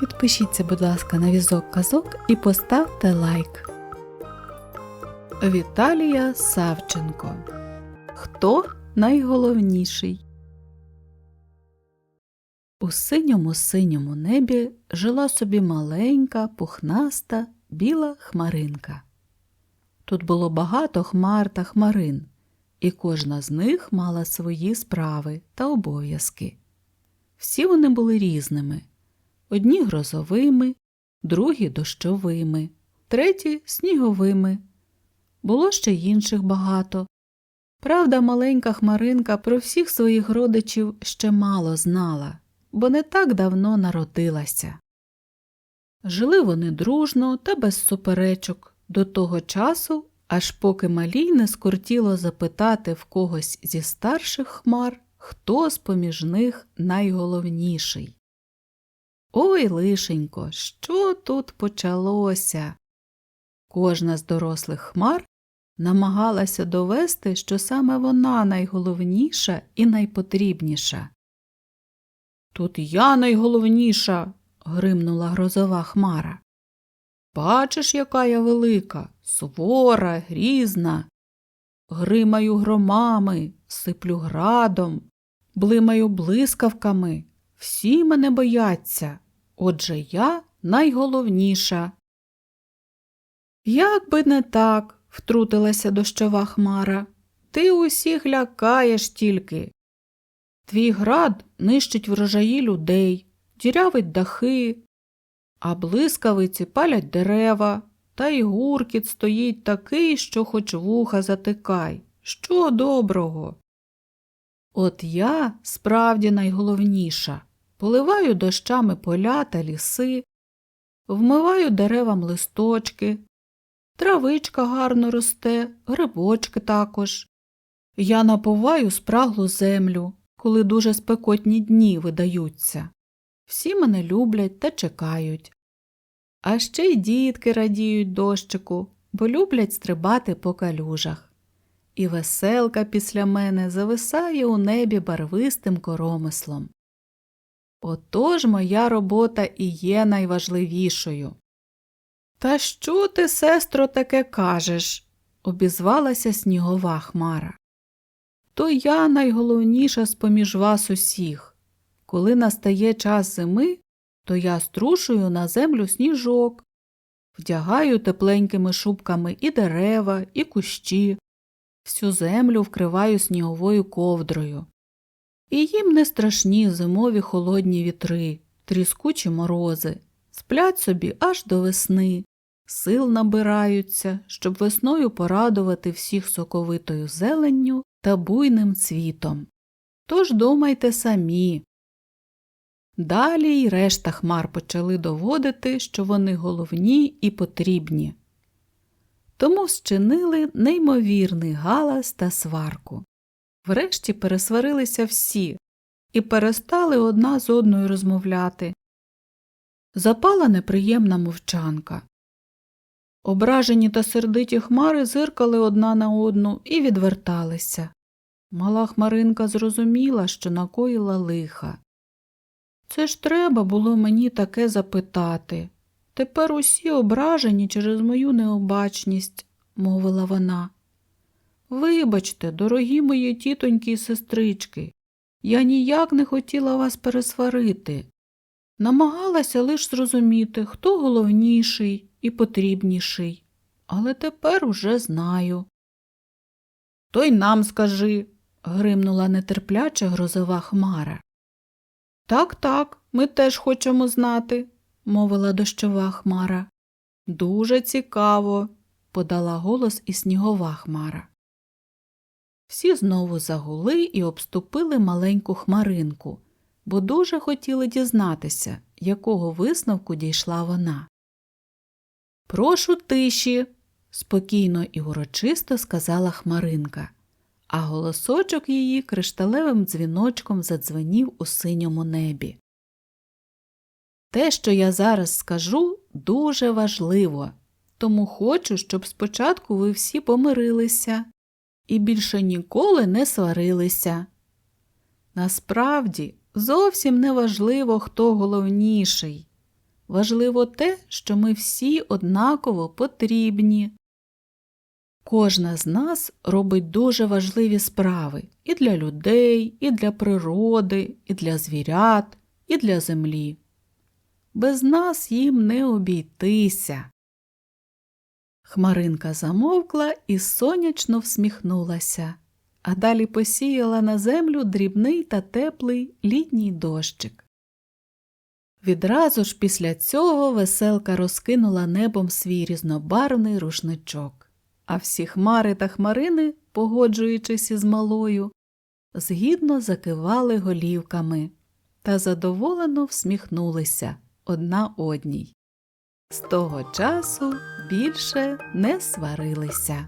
Підпишіться, будь ласка, на візок казок і поставте лайк. Віталія Савченко. Хто найголовніший? У синьому синьому небі жила собі маленька, пухнаста, біла хмаринка. Тут було багато хмар та хмарин, і кожна з них мала свої справи та обов'язки. Всі вони були різними одні грозовими, другі дощовими, треті сніговими. Було ще й інших багато. Правда, маленька хмаринка про всіх своїх родичів ще мало знала, бо не так давно народилася. Жили вони дружно та без суперечок до того часу, аж поки малій не скортіло запитати в когось зі старших хмар, хто з поміж них найголовніший. Ой, лишенько, що тут почалося? Кожна з дорослих хмар намагалася довести, що саме вона найголовніша і найпотрібніша. Тут я найголовніша. гримнула грозова хмара. Бачиш, яка я велика, сувора, грізна. Гримаю громами, сиплю градом, блимаю блискавками. Всі мене бояться, отже я найголовніша. Як би не так, втрутилася дощова хмара, ти усіх лякаєш тільки. Твій град нищить врожаї людей, дірявить дахи, а блискавиці палять дерева, та й гуркіт стоїть такий, що хоч вуха затикай. Що доброго? От я справді найголовніша. Поливаю дощами поля та ліси, вмиваю деревам листочки, травичка гарно росте, грибочки також. Я наповаю спраглу землю, коли дуже спекотні дні видаються. Всі мене люблять та чекають. А ще й дітки радіють дощику, бо люблять стрибати по калюжах. І веселка після мене зависає у небі барвистим коромислом. Отож моя робота і є найважливішою. Та що ти, сестро, таке кажеш? обізвалася снігова хмара. То я найголовніша з поміж вас усіх. Коли настає час зими, то я струшую на землю сніжок, вдягаю тепленькими шубками і дерева, і кущі, всю землю вкриваю сніговою ковдрою. І їм не страшні зимові холодні вітри, тріскучі морози, сплять собі аж до весни, сил набираються, щоб весною порадувати всіх соковитою зеленню та буйним цвітом. Тож думайте самі. Далі й решта хмар почали доводити, що вони головні і потрібні. Тому зчинили неймовірний галас та сварку. Врешті пересварилися всі і перестали одна з одною розмовляти. Запала неприємна мовчанка. Ображені та сердиті хмари зиркали одна на одну і відверталися. Мала хмаринка зрозуміла, що накоїла лиха. Це ж треба було мені таке запитати. Тепер усі ображені через мою необачність, мовила вона. Вибачте, дорогі мої тітоньки і сестрички, я ніяк не хотіла вас пересварити. Намагалася лиш зрозуміти, хто головніший і потрібніший, але тепер уже знаю. То й нам скажи, гримнула нетерпляче грозова хмара. Так, так, ми теж хочемо знати, мовила дощова хмара. Дуже цікаво, подала голос і снігова хмара. Всі знову загули і обступили маленьку хмаринку, бо дуже хотіли дізнатися, якого висновку дійшла вона. Прошу тиші, спокійно і урочисто сказала хмаринка, а голосочок її кришталевим дзвіночком задзвенів у синьому небі. Те, що я зараз скажу, дуже важливо, тому хочу, щоб спочатку ви всі помирилися і більше ніколи не сварилися. Насправді, зовсім не важливо, хто головніший. важливо те, що ми всі однаково потрібні. Кожна з нас робить дуже важливі справи і для людей, і для природи, і для звірят, і для землі. Без нас їм не обійтися. Хмаринка замовкла і сонячно всміхнулася, а далі посіяла на землю дрібний та теплий літній дощик. Відразу ж після цього веселка розкинула небом свій різнобарвний рушничок, а всі хмари та хмарини, погоджуючись із малою, згідно закивали голівками та задоволено всміхнулися одна одній. З того часу більше не сварилися.